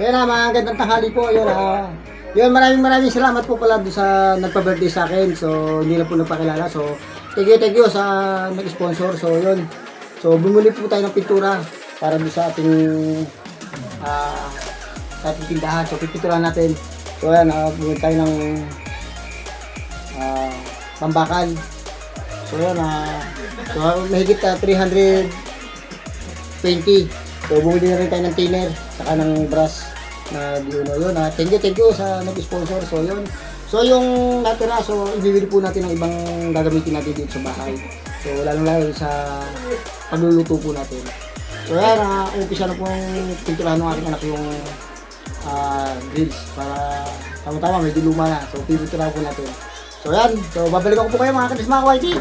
Kaya na, mga gandang tanghali po. Yun, ah. Yun, maraming maraming salamat po pala doon sa nagpa-birthday sa akin. So, hindi na po nagpakilala. So, thank you, thank you sa nag-sponsor. So, yun. So, bumuli po tayo ng pintura para doon sa ating ah sa ating tindahan. So, pipinturahan natin. So, ayan, ah, bumuli tayo ng ah pambakal. So, yun, ah, so, mahigit ah, 320. So, bumili na rin tayo ng thinner, saka ng brush na diuno yun. Ah, thank you, thank you sa nag-sponsor. So, yun. So, yung natira, so, ibibili po natin ng ibang gagamitin natin dito sa bahay. So, lalong-lalo sa pagluluto po natin. So, yan, uh, umpisa na po yung pinturahan ng aking anak yung ah grills para tama-tama, medyo luma na. So, pipinturahan po natin. So, yan. So, babalik ako po kayo mga katis mga kawaiti.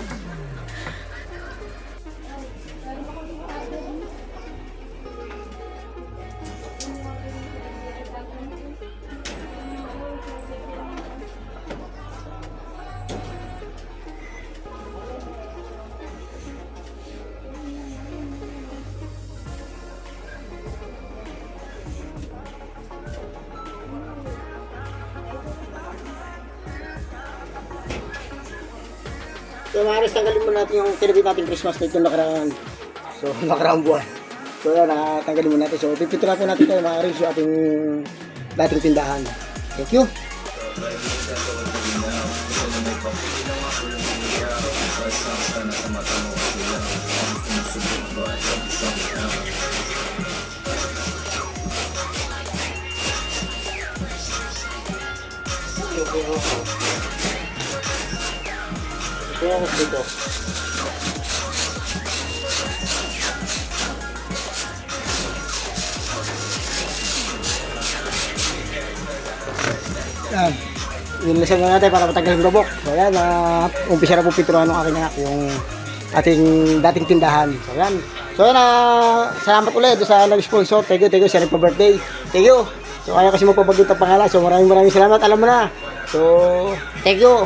So, mga tanggalin mo natin yung kinabit natin Christmas light yung nakaraan. So, nakaraan buwan. So, yan, tanggalin mo natin. So, pipinturahan po natin kayo mga yung ating dating tindahan. Thank you. Kaya ako dito. Yan. Inilasan na natin para matagal yung gabok. So yan, uh, umpisa na po pinturahan ng aking anak yung ating dating tindahan. So yan. So yan, ah, salamat ulit sa nag-sponsor. Thank you, thank you sa nagpa-birthday. Thank you. So kaya kasi magpapagod ang pangalan. So maraming maraming salamat. Alam mo na. So, thank you.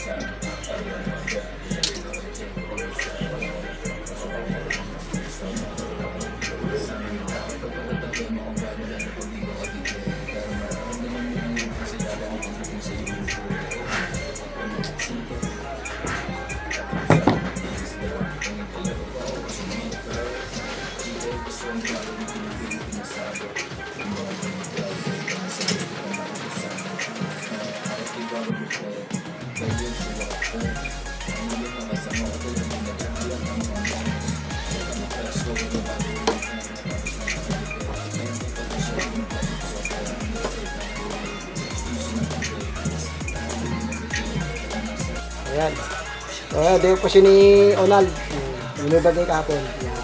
So, ayan, dito po si ni Onald. Yung may bagay kahapon. Ayan.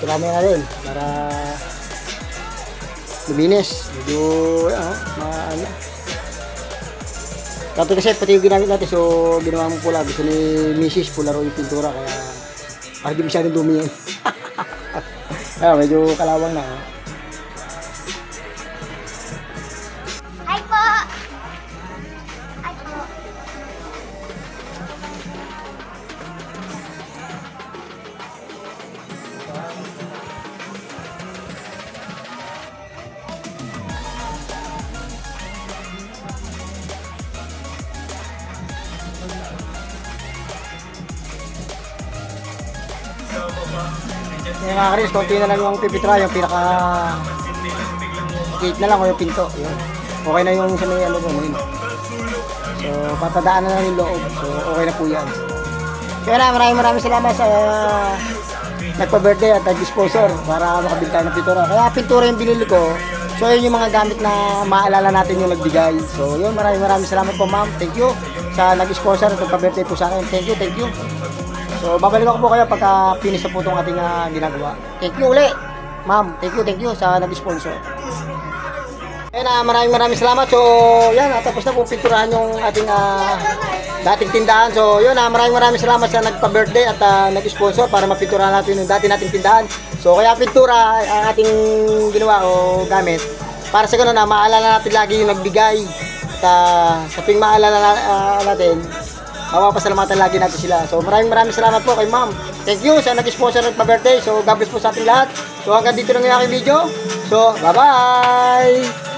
Ito namin na rin para luminis. Medyo, ano, maano. Kato kasi pati yung ginamit natin, so ginawa mo pula. Gusto ni Mrs. pula ro yung pintura, kaya para di masyadong dumi yun. ah, medyo kalawang na. Oh. Yung mga Chris, konti na lang yung pipitra, yung pinaka gate na lang o yung pinto. Yun. Okay na yung sa may ano doon. Yun. So, papadaan na lang yung loob. So, okay na po yan. Kaya na, maraming maraming salamat sa nagpa-birthday at nag-sponsor para makabili tayo ng pintura. Kaya pintura yung binili ko. So, yun yung mga gamit na maalala natin yung nagbigay. So, yun, maraming maraming salamat po ma'am. Thank you sa nag-sponsor at nagpa-birthday po sa akin. Thank you, thank you. So, babalik ako po kayo pagka finish na po itong ating ah, ginagawa. Thank you uli. Ma'am, thank you, thank you sa nag-sponsor. Ayun na, maraming maraming salamat. So, yan, ah, tapos na po pinturahan yung ating ah, dating tindahan. So, yun na, maraming maraming salamat sa nagpa-birthday at ah, nag-sponsor para mapinturahan natin yung dati nating tindahan. So, kaya pintura ang ating ginawa o gamit. Para sa ganun na, maalala natin lagi yung nagbigay. At ah, sa tuwing maalala ah, natin, mapapasalamatan lagi natin sila. So, maraming maraming salamat po kay ma'am. Thank you sa nag-sponsor ng pa-birthday. So, God bless po sa ating lahat. So, hanggang dito lang yung aking video. So, bye-bye!